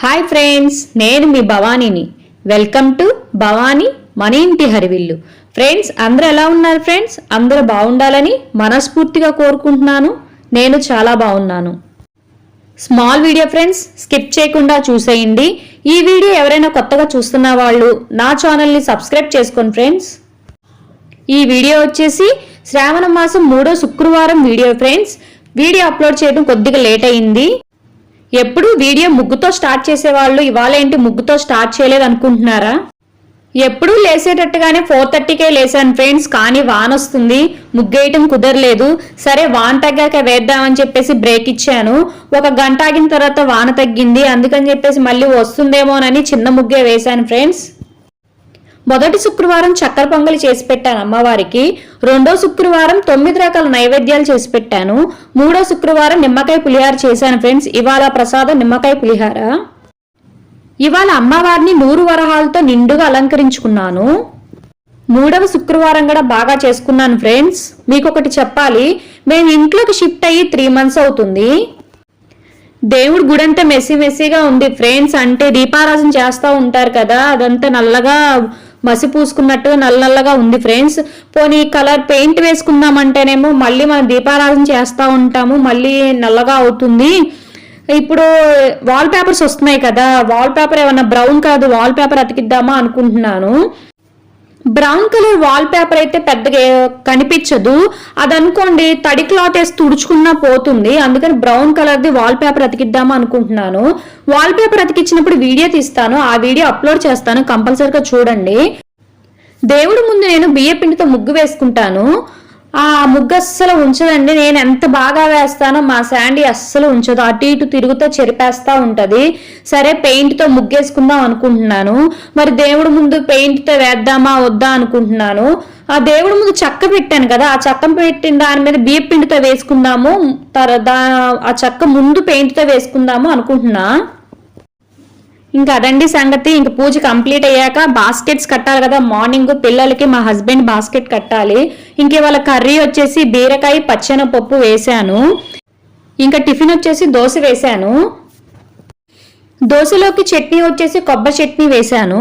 Hi friends నేను మీ భవానీని. వెల్కమ్ టు భవానీ మన ఇంటి హరివిల్లు. ఫ్రెండ్స్ అందరూ ఎలా ఉన్నారు ఫ్రెండ్స్ అందరూ బాగుండాలని మనస్ఫూర్తిగా కోరుకుంటున్నాను. నేను చాలా బాగున్నాను. స్మాల్ వీడియో ఫ్రెండ్స్ స్కిప్ చేయకుండా చూసేయండి. ఈ వీడియో ఎవరైనా కొత్తగా చూస్తున్న వాళ్ళు నా ఛానల్ని సబ్స్క్రైబ్ చేసుకోండి ఫ్రెండ్స్ ఈ వీడియో వచ్చేసి శ్రావణ మాసం మూడో శుక్రవారం వీడియో ఫ్రెండ్స్ వీడియో అప్లోడ్ చేయడం కొద్దిగా లేట్ అయింది. ఎప్పుడు వీడియో ముగ్గుతో స్టార్ట్ చేసేవాళ్ళు ఇవాళ ఏంటి ముగ్గుతో స్టార్ట్ చేయలేదు అనుకుంటున్నారా? ఎప్పుడూ లేసేటట్టుగానే ఫోర్ థర్టీకే లేసాను ఫ్రెండ్స్ కానీ వాన్ వస్తుంది ముగ్గేయటం కుదరలేదు. సరే వాన్ తగ్గాక వేద్దామని చెప్పేసి బ్రేక్ ఇచ్చాను. ఒక గంట ఆగిన తర్వాత వాన తగ్గింది అందుకని చెప్పేసి మళ్ళీ వస్తుందేమోనని చిన్న ముగ్గే వేశాను ఫ్రెండ్స్. మొదటి శుక్రవారం చక్కెర పొంగలి చేసి పెట్టాను అమ్మవారికి. రెండో శుక్రవారం తొమ్మిది రకాల నైవేద్యాలు చేసి పెట్టాను. మూడో శుక్రవారం నిమ్మకాయ పులిహార చేశాను ఫ్రెండ్స్. ఇవాళ ప్రసాదం నిమ్మకాయ పులిహార. ఇవాళ అమ్మవారిని నూరు వరహాలతో నిండుగా అలంకరించుకున్నాను. మూడవ శుక్రవారం కూడా బాగా చేసుకున్నాను ఫ్రెండ్స్. మీకు ఒకటి చెప్పాలి. మేము ఇంట్లోకి షిఫ్ట్ అయ్యి త్రీ మంత్స్ అవుతుంది. దేవుడి గుడి అంతా మెస్సీ మెస్సీగా ఉంది ఫ్రెండ్స్. అంటే దీపారాధన చేస్తూ ఉంటారు కదా అదంతా నల్లగా మసి పూసుకున్నట్టుగా నల్ల నల్లగా ఉంది ఫ్రెండ్స్. పోనీ కలర్ పెయింట్ వేసుకుందామంటేనేమో మళ్ళీ మనం దీపారాధన చేస్తూ ఉంటాము మళ్ళీ నల్లగా అవుతుంది. ఇప్పుడు వాల్ పేపర్స్ వస్తున్నాయి కదా వాల్ పేపర్ ఏమన్నా బ్రౌన్ కాదు వాల్ పేపర్ అతికిద్దామా అనుకుంటున్నాను. బ్రౌన్ కలర్ వాల్ పేపర్ అయితే పెద్దగా కనిపించదు. అది అనుకోండి తడి క్లాత్ వేసి తుడుచుకున్నా పోతుంది. అందుకని బ్రౌన్ కలర్ది వాల్ పేపర్ అతికిద్దామా అనుకుంటున్నాను. వాల్ పేపర్ అతికిచ్చినప్పుడు వీడియో తీస్తాను. ఆ వీడియో అప్లోడ్ చేస్తాను. కంపల్సరిగా చూడండి. దేవుడి ముందు నేను బియ్య పిండితో ముగ్గు వేసుకుంటాను. ఆ ముగ్గు అస్సలు ఉంచదండి. నేను ఎంత బాగా వేస్తానో మా శాండీ అస్సలు ఉంచదు. అటు ఇటు తిరుగుతూ చెరిపేస్తా ఉంటది. సరే పెయింట్తో ముగ్గేసుకుందాం అనుకుంటున్నాను. మరి దేవుడి ముందు పెయింట్తో వేద్దామా వద్దా అనుకుంటున్నాను. ఆ దేవుడి ముందు చెక్క పెట్టాను కదా ఆ చెక్క పెట్టిన దాని మీద బియ్య పిండితో వేసుకుందాము. తర ఆ చెక్క ముందు పెయింట్తో వేసుకుందాము అనుకుంటున్నా. ఇంకా అదండి సంగతి. ఇంక పూజ కంప్లీట్ అయ్యాక బాస్కెట్స్ కట్టాలి కదా. మార్నింగ్ పిల్లలకి మా హస్బెండ్ బాస్కెట్ కట్టాలి. ఇంక ఇవాళ కర్రీ వచ్చేసి బీరకాయ పచ్చెనపప్పు వేశాను. ఇంకా టిఫిన్ వచ్చేసి దోశ వేశాను. దోశలోకి చట్నీ వచ్చేసి కొబ్బరి చట్నీ వేశాను.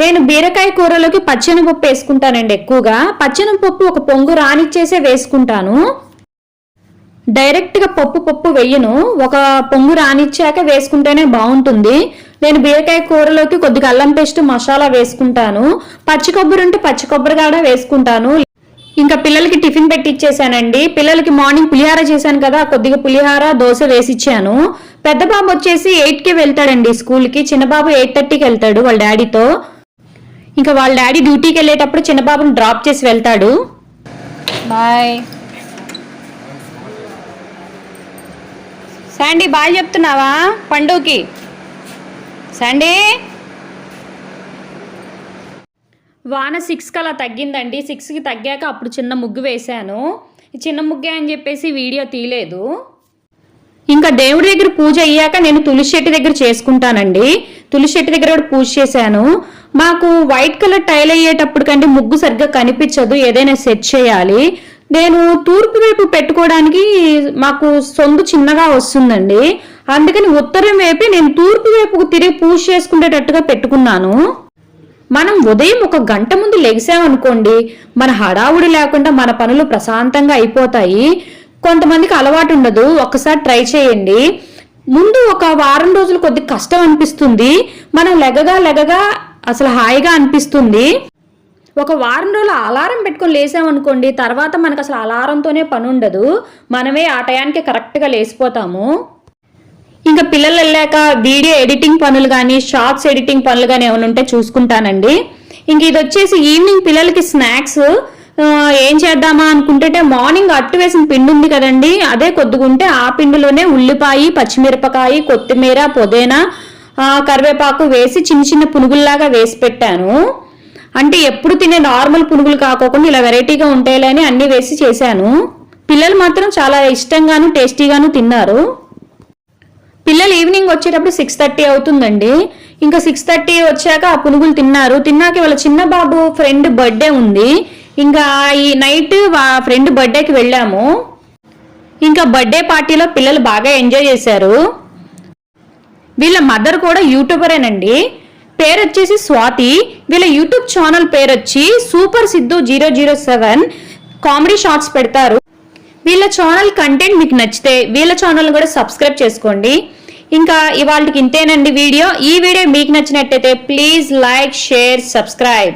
నేను బీరకాయ కూరలోకి పచ్చెనపప్పు వేసుకుంటానండి ఎక్కువగా. పచ్చెనపప్పు ఒక పొంగు రానిచ్చేసే వేసుకుంటాను. డైరెక్ట్గా పప్పు పప్పు వెయ్యను ఒక పొంగు రానిచ్చాక వేసుకుంటేనే బాగుంటుంది. నేను బీరకాయ కూరలోకి కొద్దిగా అల్లం పేస్ట్ మసాలా వేసుకుంటాను. పచ్చి కొబ్బరి ఉంటే పచ్చి కొబ్బరి కూడా వేసుకుంటాను. ఇంకా పిల్లలకి టిఫిన్ పెట్టి ఇచ్చేసానండి పిల్లలకి మార్నింగ్ పులిహార చేశాను కదా కొద్దిగా పులిహార దోశ వేసిచ్చాను. పెద్ద బాబు వచ్చేసి ఎయిట్కి వెళ్తాడండి స్కూల్కి. చిన్న బాబు ఎయిట్ థర్టీకి వెళ్తాడు వాళ్ళ డాడీతో. ఇంకా వాళ్ళ డాడీ డ్యూటీకి వెళ్ళేటప్పుడు చిన్న బాబుని డ్రాప్ చేసి వెళ్తాడు. బాయ్. శాండీ బాయ్ చెప్తున్నావా పండుగకి? సండీ? వాన సిక్స్కి అలా తగ్గిందండి. సిక్స్కి తగ్గాక అప్పుడు చిన్న ముగ్గు వేశాను. చిన్న ముగ్గే అని చెప్పేసి వీడియో తీయలేదు. ఇంకా దేవుడి దగ్గర పూజ అయ్యాక నేను తులసి చెట్టు దగ్గర చేసుకుంటానండి. తులసి చెట్టు దగ్గర కూడా పూజ చేశాను. మాకు వైట్ కలర్ టైల్ అయ్యేటప్పుడు కంటే ముగ్గు సరిగ్గా కనిపించదు. ఏదైనా సెట్ చేయాలి. నేను తూర్పు వైపు పెట్టుకోవడానికి మాకు సొందు చిన్నగా వస్తుందండి. అందుకని ఉత్తరం వైపే నేను తూర్పు వైపుకు తిరిగి పూజ చేసుకునేటట్టుగా పెట్టుకున్నాను. మనం ఉదయం ఒక గంట ముందు లెగిసామనుకోండి మన హడావుడి లేకుండా మన పనులు ప్రశాంతంగా అయిపోతాయి. కొంతమందికి అలవాటు ఉండదు ఒక్కసారి ట్రై చేయండి. ముందు ఒక వారం రోజులు కొద్ది కష్టం అనిపిస్తుంది మనం లెగగా లెగగా అసలు హాయిగా అనిపిస్తుంది. ఒక వారం రోజులు అలారం పెట్టుకొని లేసామనుకోండి తర్వాత మనకు అసలు అలారంతోనే పని ఉండదు. మనమే ఆ టయానికి కరెక్ట్గా లేసిపోతాము ఇంకా పిల్లలు వెళ్ళాక వీడియో ఎడిటింగ్ పనులు కానీ షార్ట్స్ ఎడిటింగ్ పనులు కానీ ఏమైనా ఉంటే చూసుకుంటానండి. ఇంక ఇది వచ్చేసి ఈవినింగ్ పిల్లలకి స్నాక్స్ ఏం చేద్దామా అనుకుంటే మార్నింగ్ అట్టు వేసిన పిండి ఉంది కదండి. అదే కొద్దుగుంటే ఆ పిండిలోనే ఉల్లిపాయ పచ్చిమిరపకాయ కొత్తిమీర పుదీనా కరివేపాకు వేసి చిన్న చిన్న పునుగుల్లాగా వేసి పెట్టాను. అంటే ఎప్పుడు తినే నార్మల్ పునుగులు కాకోకుండా ఇలా వెరైటీగా ఉంటాయిలని అన్ని వేసి చేశాను. పిల్లలు మాత్రం చాలా ఇష్టంగాను టేస్టీగాను తిన్నారు. పిల్లలు ఈవినింగ్ వచ్చేటప్పుడు సిక్స్ థర్టీ అవుతుందండి. ఇంకా సిక్స్ థర్టీ వచ్చాక ఆ పునుగులు తిన్నారు. తిన్నాక వాళ్ళ చిన్న బాబు ఫ్రెండ్ బర్త్డే ఉంది. ఇంకా ఈ నైట్ ఫ్రెండ్ బర్త్డేకి వెళ్ళాము. ఇంకా బర్త్డే పార్టీలో పిల్లలు బాగా ఎంజాయ్ చేశారు. వీళ్ళ మదర్ కూడా యూట్యూబరేనండి పేరు వచ్చేసి స్వాతి. వీళ్ళ యూట్యూబ్ ఛానల్ పేరు వచ్చి super Siddhu zero zero seven comedy shorts పెడతారు. వీళ్ళ ఛానల్ కంటెంట్ మీకు నచ్చితే వీళ్ళ ఛానల్ కూడా సబ్స్క్రైబ్ చేసుకోండి. ఇంకా ఇవాళకి ఇంతేనండి వీడియో. ఈ వీడియో మీకు నచ్చినట్టయితే ప్లీజ్ లైక్ షేర్ సబ్స్క్రైబ్